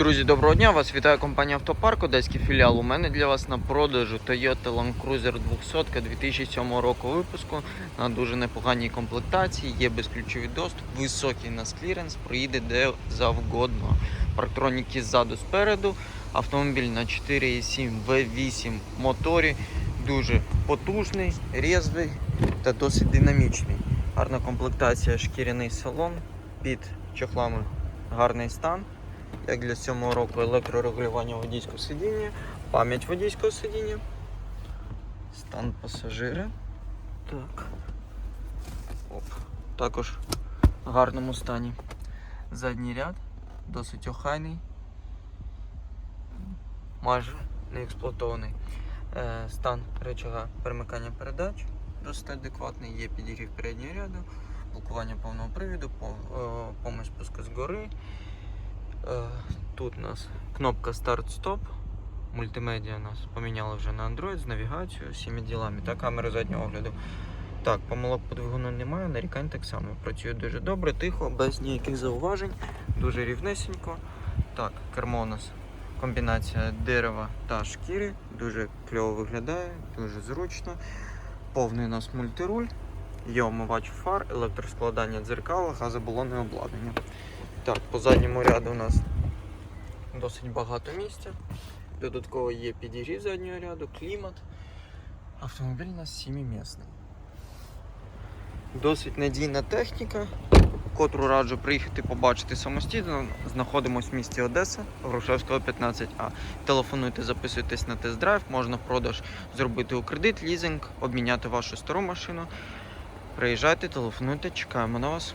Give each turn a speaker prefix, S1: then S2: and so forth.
S1: Друзі, доброго дня! Вас вітає компанія Автопарк, одеський філіал. У мене для вас на продажу Toyota Land Cruiser 200 2007 року випуску на дуже непоганій комплектації. Є безключовий доступ, високий нас кліренс, проїде де завгодно. Парктроніки ззаду спереду. Автомобіль на 4,7 V8 моторі. Дуже потужний, різвий та досить динамічний. Гарна комплектація, шкіряний салон під чохлами гарний стан як для цього року електрорегулювання водійського сидіння, пам'ять водійського сидіння, стан пасажира. Так. Оп. Також в гарному стані. Задній ряд, досить охайний, майже не експлуатований. Е, стан речага перемикання передач досить адекватний, є підігрів переднього ряду, блокування повного привіду, по- е, помощь спуску з гори. Е, Тут у нас кнопка старт-стоп. Мультимедіа у нас поміняли вже на Android з навігацією, всіми ділами та камери заднього огляду. Так, помилок по двигуну немає, нарікань так само. Працює дуже добре, тихо, без ніяких зауважень, дуже рівнесенько. Так, кермо у нас комбінація дерева та шкіри. Дуже кльово виглядає, дуже зручно. Повний у нас мультируль, є омивач фар, електроскладання дзеркала, газобалонне обладнання. Так, по задньому ряду у нас досить багато місця. Додатково є підігрів заднього ряду, клімат. Автомобіль у нас 7-місний. Досить надійна техніка, котру раджу приїхати побачити самостійно. Знаходимося в місті Одеса, Грушевського 15А. Телефонуйте, записуйтесь на тест-драйв, можна в продаж зробити у кредит, лізинг, обміняти вашу стару машину. Приїжджайте, телефонуйте, чекаємо на вас.